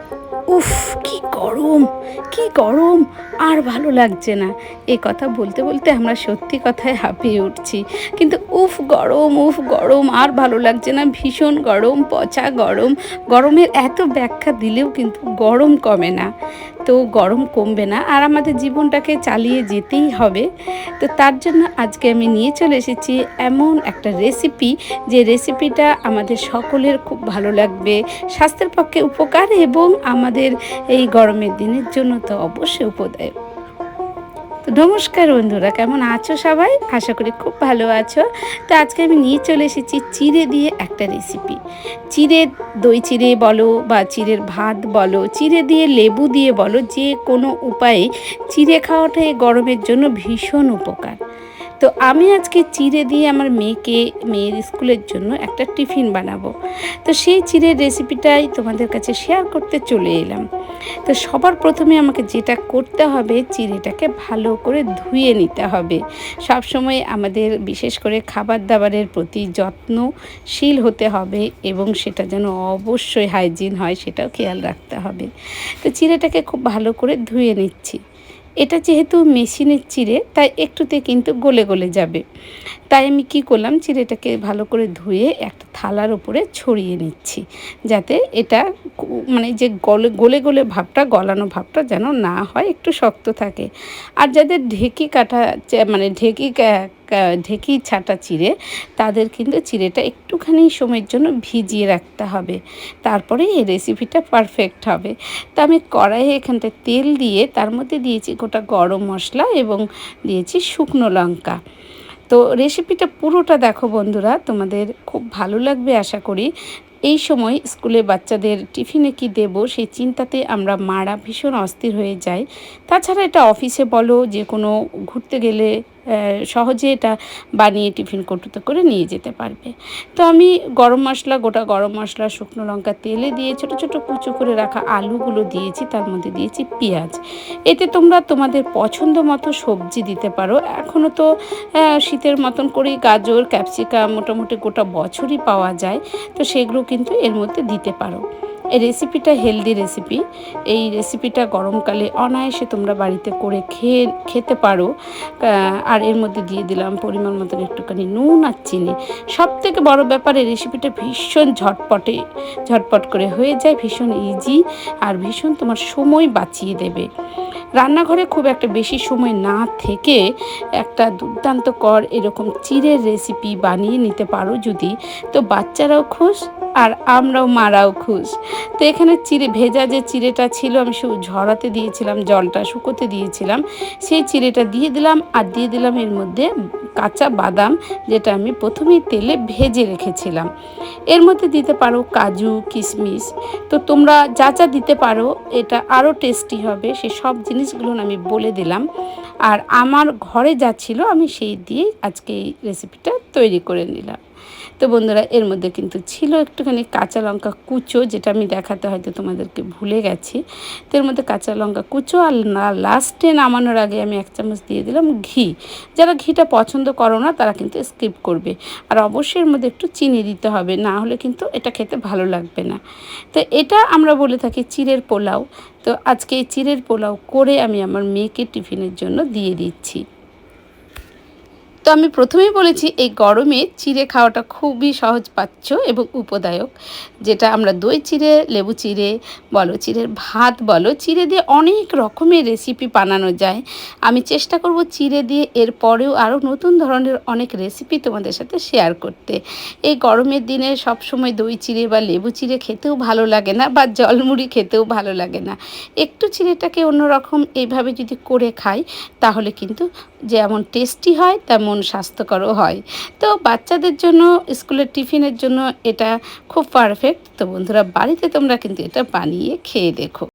Thank you. উফ, কি গরম কি গরম। আর ভালো লাগছে না। এই কথা বলতে বলতে আমরা সত্যি কথায় হাঁপিয়ে উঠছি। কিন্তু উফ, গরম উফ, গরম। আর ভালো লাগছে না। ভীষণ গরম, পচা গরম। গরমের এত ব্যাখ্যা দিলেও কিন্তু গরম কমে না। তো গরম কমবে না। আর আমাদের জীবনটাকে চালিয়ে যেতেই হবে। তো তার জন্য আজকে আমি নিয়ে চলে এসেছি এমন একটা রেসিপি যে রেসিপিটা আমাদের সকলের খুব ভালো লাগবে। স্বাস্থ্যের পক্ষে উপকার এবং আমাদের এই গরমের দিনের জন্য তো অবশ্যই উপদায়। তো নমস্কার বন্ধুরা, কেমন আছো সবাই? আশা করি খুব ভালো আছো। তো আজকে আমি নিয়ে চলে এসেছি চিড়ে দিয়ে একটা রেসিপি চিড়ে দই চিড়ে বলো বা চিড়ের ভাত বলো, চিড়ে দিয়ে লেবু দিয়ে বলো, যে কোনো উপায়ে চিড়ে খাওয়াটা গরমের জন্য ভীষণ উপকার। তো আমি আজকে চিড়ে দিয়ে আমার মেয়েকে, মেয়ের স্কুলের জন্য একটা টিফিন বানাবো। তো সেই চিড়ের রেসিপিটাই তোমাদের কাছে শেয়ার করতে চলে এলাম। তো সবার প্রথমে আমাকে যেটা করতে হবে, চিড়েটাকে ভালো করে ধুয়ে নিতে হবে। সব সময় আমাদের বিশেষ করে খাবার দাবারের প্রতি যত্নশীল হতে হবে এবং সেটা যেন অবশ্যই হাইজিন হয়, সেটাও খেয়াল রাখতে হবে। তো চিড়েটাকে খুব ভালো করে ধুয়ে নিচ্ছি। এটা যেহেতু মেশিনের চিড়ে, তাই একটুতে কিন্তু গলে গলে যাবে। তাই আমি কি করলাম, চিড়েটাকে ভালো করে ধুয়ে একটা থালার উপরে ছড়িয়ে নিচ্ছি। যাতে এটা মানে যে গলে গলে গলে ভাবটা, গলানো ভাবটা যেন না হয়, একটু শক্ত থাকে। আর যাদের ঢেকি কাটা মানে ঢেকি ঢেকি ছাটা চিড়ে, তাদের কিন্তু চিড়েটা একটুখানি সময়ের জন্য ভিজিয়ে রাখতে হবে। তারপরে এই রেসিপিটা পারফেক্ট হবে। তা আমি কড়াইয়ে এখানটা তেল দিয়ে, তার মধ্যে দিয়েছি গোটা গরম মশলা এবং দিয়েছি শুকনো লঙ্কা। তো রেসিপিটা পুরোটা দেখো বন্ধুরা, তোমাদের খুব ভালো লাগবে আশা করি। এই সময় স্কুলে বাচ্চাদের টিফিনে কি দেব সেই চিন্তাতে আমরা মারা ভীষণ অস্থির হয়ে যাই। তাছাড়া এটা অফিসে বলো যে কোনো ঘুরতে গেলে সহজে এটা বানিয়ে টিফিন কৌটোতে করে নিয়ে যেতে পারবে। তো আমি গরম মশলা, গোটা গরম মশলা, শুকনো লঙ্কা, তেলে দিয়ে ছোট ছোট কুচো করে রাখা আলুগুলো দিয়েছি, তার মধ্যে দিয়েছি পেঁয়াজ। এতে তোমরা তোমাদের পছন্দ মতো সবজি দিতে পারো। এখনও তো শীতের মতন করেই গাজর, ক্যাপসিকাম, মোটামুটি গোটা বছরই পাওয়া যায়, তো সেগুলো কিন্তু এর মধ্যে দিতে পারো। এই রেসিপিটা হেলদি রেসিপি এই রেসিপিটা গরমকালে অনায়াসে তোমরা বাড়িতে করে খেয়ে, খেতে পারো। আর এর মধ্যে দিয়ে দিলাম পরিমাণ মতন একটুখানি নুন আর চিনি। সব থেকে বড়ো ব্যাপার, এই রেসিপিটা ভীষণ ঝটপটে, ঝটপট করে হয়ে যায়, ভীষণ ইজি আর ভীষণ তোমার সময় বাঁচিয়ে দেবে। রান্নাঘরে খুব একটা বেশি সময় না থেকে একটা দুর্দান্ত কর এরকম চিড়ের রেসিপি বানিয়ে নিতে পারো যদি। তো বাচ্চারাও খুশ আর আমরাও মারাও খুশ। তো এখানে চিড়ে, ভেজা যে চিড়েটা ছিল, আমি সে ঝরাতে দিয়েছিলাম, জলটা শুকোতে দিয়েছিলাম। সেই চিড়েটা দিয়ে দিলাম আর দিয়ে দিলাম এর মধ্যে কাঁচা বাদাম, যেটা আমি প্রথমেই তেলে ভেজে রেখেছিলাম। এর মধ্যে দিতে পারো কাজু, কিশমিশ। তো তোমরা যা যা দিতে পারো, এটা আরও টেস্টি হবে, সে সব জিনিসগুলো আমি বলে দিলাম। আর আমার ঘরে যা ছিল, আমি সেই দিয়েই আজকে এই রেসিপিটা তৈরি করে নিলাম। তো বন্ধুরা, এর মধ্যে কিন্তু ছিল একটুখানি কাঁচা লঙ্কা কুচো, যেটা আমি দেখাতে হয়তো তোমাদেরকে ভুলে গেছি। তো এর মধ্যে কাঁচা লঙ্কা কুচো আর লাস্টে নামানোর আগে আমি এক চামচ দিয়ে দিলাম ঘি। যারা ঘিটা পছন্দ করো না, তারা কিন্তু স্কিপ করবে। আর অবশ্যই এর মধ্যে একটু চিনি দিতে হবে, না হলে কিন্তু এটা খেতে ভালো লাগবে না। তো এটা আমরা বলে থাকি চিড়ের পোলাও। তো আজকে এই চিড়ের পোলাও করে আমি আমার মেয়েকে টিফিনের জন্য দিয়ে দিচ্ছি। তো আমি প্রথমেই বলেছি, এই গরমে চিড়ে খাওয়াটা খুবই সহজ পাচ্ছ এবং উপদায়ক। যেটা আমরা দই চিড়ে, লেবু চিড়ে বলো, চিড়ের ভাত বলো, চিড়ে দিয়ে অনেক রকমের রেসিপি বানানো যায়। আমি চেষ্টা করব চিড়ে দিয়ে এর পরেও আরও নতুন ধরনের অনেক রেসিপি তোমাদের সাথে শেয়ার করতে। এই গরমের দিনে সব সময় দই চিড়ে বা লেবু চিড়ে খেতেও ভালো লাগে না বা জলমুড়ি খেতেও ভালো লাগে না। একটু চিড়েটাকে অন্যরকম এইভাবে যদি করে খাই, তাহলে কিন্তু যেমন টেস্টি হয়, তেমন স্বাস্থ্যকরও হয়। তো বাচ্চাদের জন্য, স্কুলের টিফিনের জন্য এটা খুব পারফেক্ট তো বন্ধুরা, বাড়িতে তোমরা কিন্তু এটা বানিয়ে খেয়ে দেখো।